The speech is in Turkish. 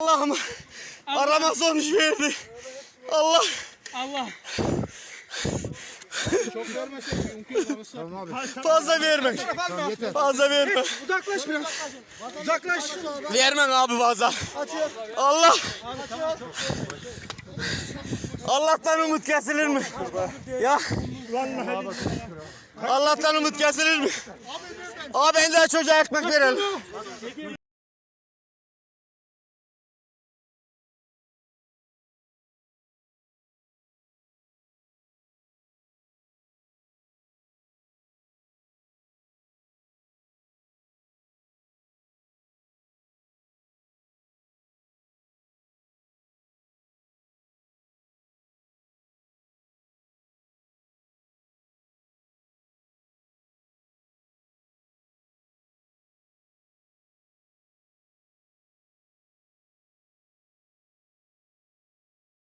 Allah'ım arama sonuç verdi. Allah Allah. fazla verme. Fazla verme. Uzaklaş biraz. Uzaklaş. Vermem abi fazla. Allah. Allah'tan umut kesilir mi? Ya. Allah'tan umut kesilir mi? Abi ben de çocuğa ekmek verelim.